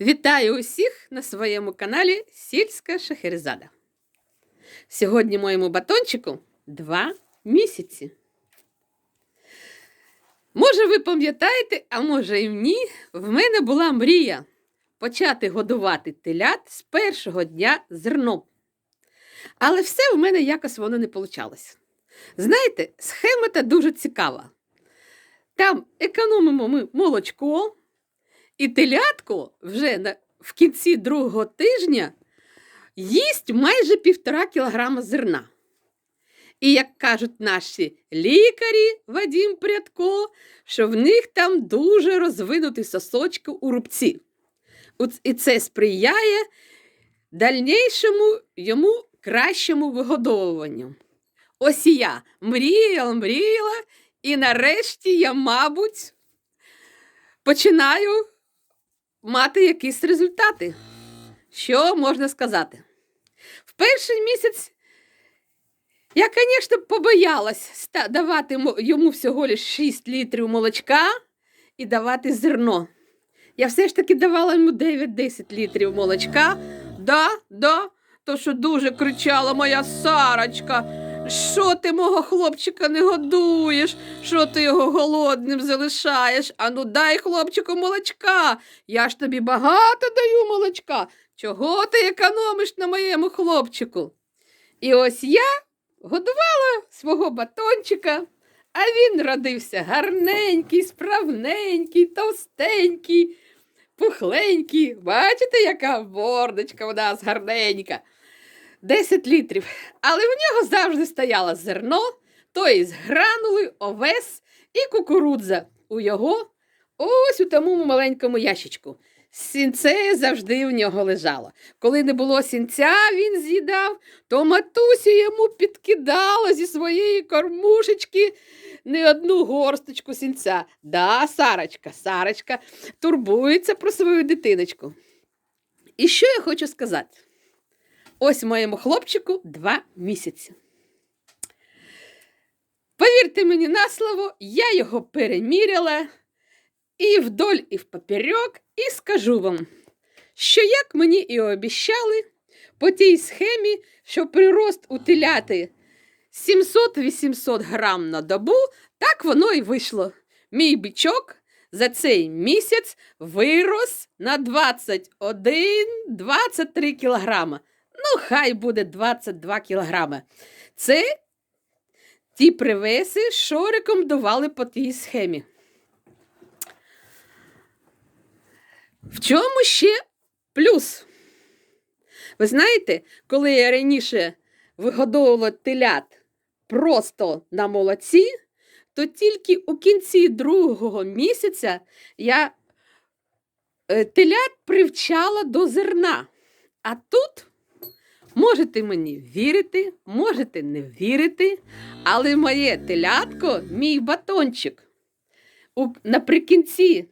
Вітаю усіх на своєму каналі Сільська Шахерезада. Сьогодні моєму батончику два місяці. Може, ви пам'ятаєте, а може і ні, в мене була мрія почати годувати телят з першого дня зерном. Але все в мене якось воно не вийшло. Знаєте, схема та дуже цікава. Там економимо ми молочко, і телятко вже в кінці другого тижня їсть майже півтора кілограма зерна. І як кажуть наші лікарі Вадім Прядко, що в них там дуже розвинуті сосочки у рубці. І це сприяє дальнішому йому кращому вигодовуванню. Ось і я мріяла, мріяла, і нарешті я, мабуть, починаю мати якісь результати. Що можна сказати? В перший місяць я, звісно, побоялась давати йому всього лиш 6 літрів молочка і давати зерно. Я все ж таки давала йому 9-10 літрів молочка. Да, да, то що дуже кричала моя Сарочка. Що ти мого хлопчика не годуєш? Що ти його голодним залишаєш? Ану дай хлопчику молочка. Я ж тобі багато даю молочка. Чого ти економиш на моєму хлопчику? І ось я годувала свого батончика, а він родився гарненький, справненький, товстенький, пухленький. Бачите, яка мордочка у нас гарненька. 10 літрів. Але в нього завжди стояло зерно, то із гранули, овес і кукурудза у його ось у тому маленькому ящичку. Сінце завжди в нього лежало. Коли не було сінця, він з'їдав, то матуся йому підкидала зі своєї кормушечки не одну горсточку сінця. Да, Сарочка, Сарочка турбується про свою дитиночку. І що я хочу сказати? Ось моєму хлопчику два місяці. Повірте мені на слово, я його переміряла і вдоль, і впоперек, і скажу вам, що як мені і обіщали, по тій схемі, що прирост у теляти 700-800 грам на добу, так воно і вийшло. Мій бичок за цей місяць вирос на 21-23 кілограма. Ну, хай буде 22 кілограми. Це ті привеси, що рекомендували по тій схемі. В чому ще плюс? Ви знаєте, коли я раніше вигодовувала телят просто на молоці, то тільки у кінці другого місяця я е, телят привчала до зерна. А тут можете мені вірити, можете не вірити, але моє телятко, мій батончик, наприкінці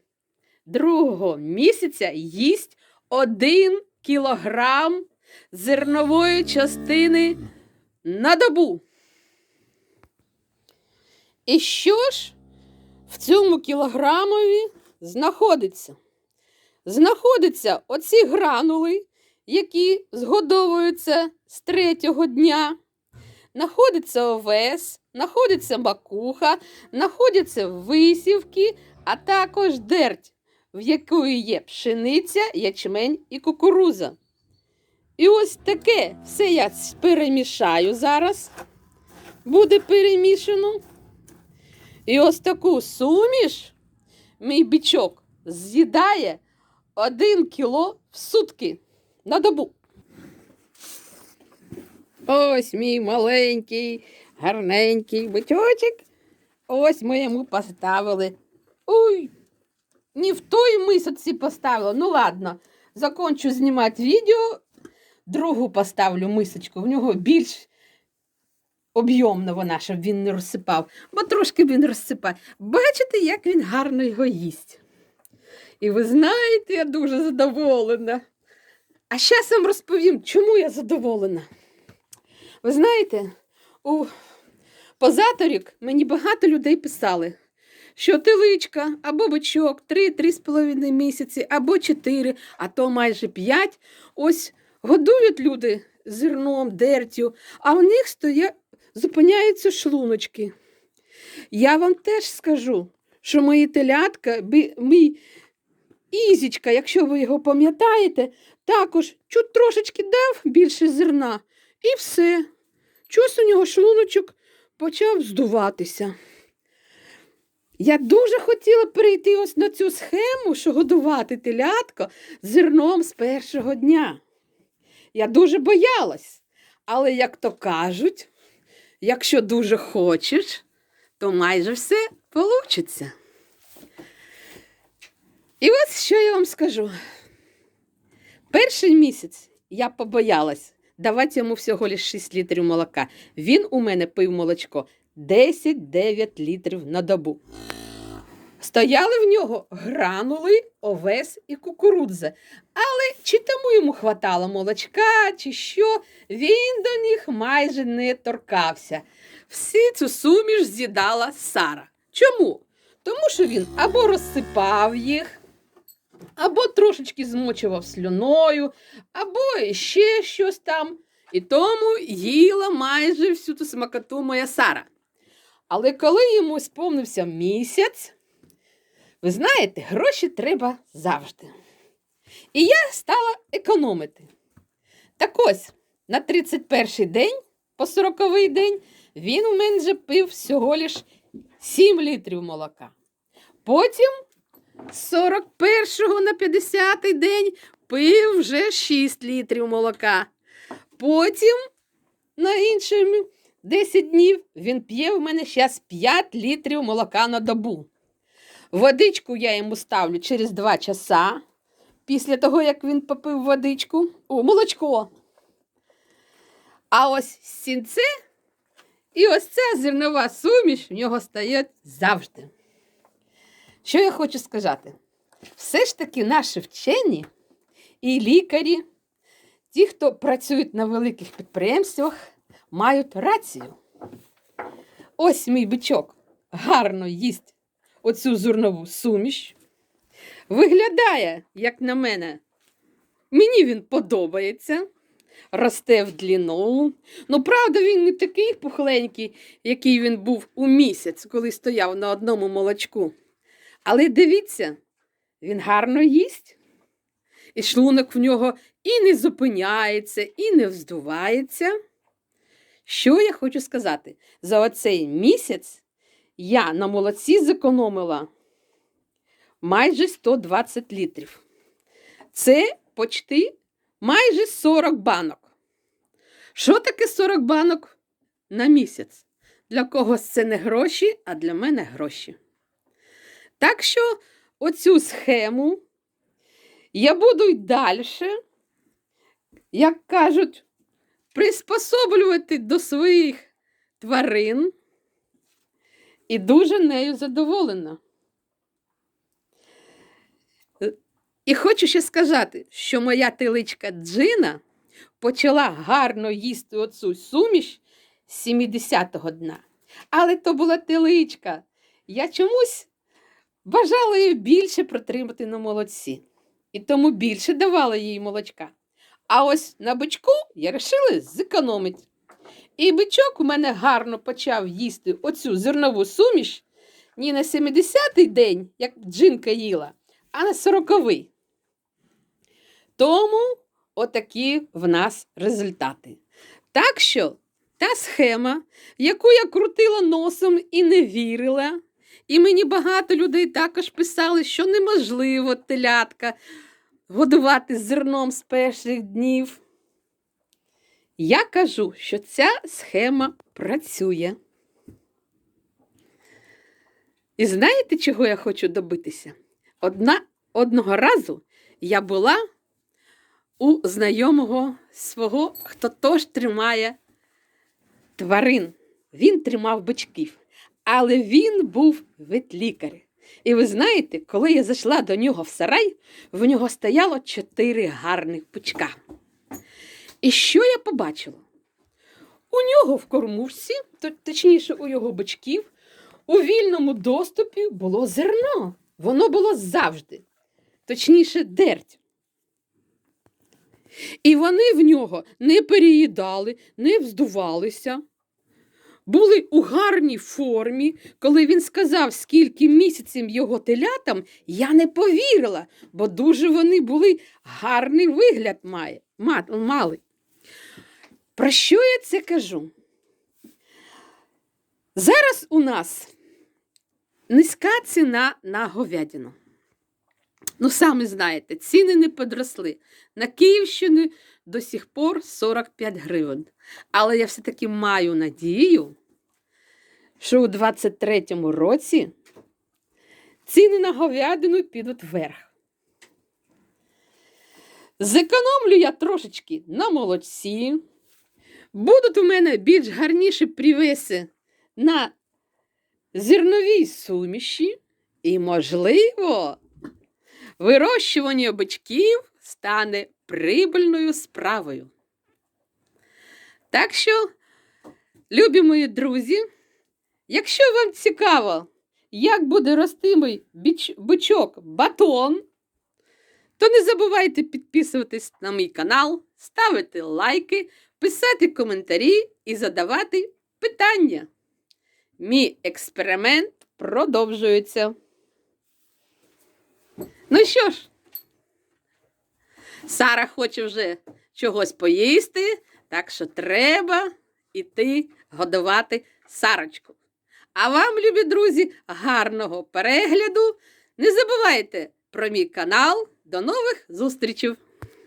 другого місяця їсть один кілограм зернової частини на добу. І що ж в цьому кілограмові знаходиться? Знаходяться оці гранули, які згодовуються з третього дня. Знаходиться овес, знаходиться макуха, знаходяться висівки, а також дерть, в якої є пшениця, ячмень і кукуруза. І ось таке все я перемішаю зараз. Буде перемішано. І ось таку суміш мій бичок з'їдає один кіло в сутки на добу. Ось мій маленький, гарненький бичочок. Ось ми йому поставили. Ой, не в той мисоці поставила. Ну ладно, закончу знімати відео, другу поставлю мисочку. В нього більш об'ємна вона, щоб він не розсипав, бо трошки він розсипає. Бачите, як він гарно його їсть. І ви знаєте, я дуже задоволена. А зараз вам розповім, чому я задоволена. Ви знаєте, у позаторік мені багато людей писали, що теличка або бичок 3-3,5 місяці, або 4, а то майже 5. Ось годують люди зерном, дертю, а в них стоять, зупиняються шлуночки. Я вам теж скажу, що мої телятка, мій Ізічка, якщо ви його пам'ятаєте, також чуть трошечки дав більше зерна, і все. Чось у нього шлуночок почав здуватися. Я дуже хотіла перейти ось на цю схему, що годувати телятко зерном з першого дня. Я дуже боялась, але, як то кажуть, якщо дуже хочеш, то майже все получиться. І ось що я вам скажу. Перший місяць я побоялась давати йому всього лише 6 літрів молока. Він у мене пив молочко 10-9 літрів на добу. Стояли в нього гранули, овес і кукурудза. Але чи тому йому хватало молочка, чи що, він до них майже не торкався. Всі цю суміш з'їдала Сара. Чому? Тому що він або розсипав їх, або трошечки змочував слюною, або ще щось там. І тому їла майже всю ту смакоту моя Сара. Але коли йому сповнився місяць, ви знаєте, гроші треба завжди. І я стала економити. Так ось, на 31-й день, по 40-й день, він у мене вже пив всього лиш 7 літрів молока. Потім з 41-го на 50-й день пив вже 6 літрів молока. Потім на інші 10 днів він п'є в мене зараз 5 літрів молока на добу. Водичку я йому ставлю через 2 часа. Після того, як він попив водичку, о, молочко. А ось сінце і ось ця зернова суміш в нього стає завжди. Що я хочу сказати? Все ж таки наші вчені і лікарі, ті, хто працюють на великих підприємствах, мають рацію. Ось мій бичок гарно їсть оцю зернову суміш. Виглядає, як на мене, мені він подобається, росте в длину. Ну, правда, він не такий пухленький, який він був у місяць, коли стояв на одному молочку. Але дивіться, він гарно їсть, і шлунок в нього і не зупиняється, і не вздувається. Що я хочу сказати? За оцей місяць я на молоці зекономила майже 120 літрів. Це почти майже 40 банок. Що таке 40 банок на місяць? Для когось це не гроші, а для мене гроші. Так що оцю схему я буду й далі, як кажуть, приспособлювати до своїх тварин і дуже нею задоволена. І хочу ще сказати, що моя теличка Джина почала гарно їсти оцю суміш з 70-го дна. Але то була теличка. Я чомусь бажала її більше протримати на молодці. І тому більше давала їй молочка. А ось на бичку я вирішила зекономити. І бичок у мене гарно почав їсти оцю зернову суміш не на 70-й день, як джинка їла, а на 40-й. Тому отакі в нас результати. Так що та схема, яку я крутила носом і не вірила, і мені багато людей також писали, що неможливо телятка годувати зерном з перших днів. Я кажу, що ця схема працює. І знаєте, чого я хочу добитися? Одна, Одного разу я була у знайомого свого, хто теж тримає тварин. Він тримав бичків, але він був ветлікар. І ви знаєте, коли я зайшла до нього в сарай, в нього стояло чотири гарних бичка. І що я побачила? У нього в кормушці, точніше, у його бичків, у вільному доступі було зерно. Воно було завжди, точніше, дерть. І вони в нього не переїдали, не вздувалися, були у гарній формі. Коли він сказав, скільки місяців його телятам, я не повірила, бо дуже вони були гарний вигляд має, мали. Про що я це кажу? Зараз у нас низька ціна на говядину. Ну, самі знаєте, ціни не підросли. На Київщині до сих пор 45 гривень. Але я все-таки маю надію, що у 23-му році ціни на говядину підуть вверх. Зекономлю я трошечки на молодці. Будуть у мене більш гарніші привеси на зерновій суміші, і, можливо, вирощування бичків стане прибильною справою. Так що, любі мої друзі, якщо вам цікаво, як буде рости мій бичок батон, то не забувайте підписуватись на мій канал, ставити лайки, писати коментарі і задавати питання. Мій експеримент продовжується. Ну що ж, Сара хоче вже чогось поїсти, так що треба іти годувати Сарочку. А вам, любі друзі, гарного перегляду. Не забувайте про мій канал. До нових зустрічей!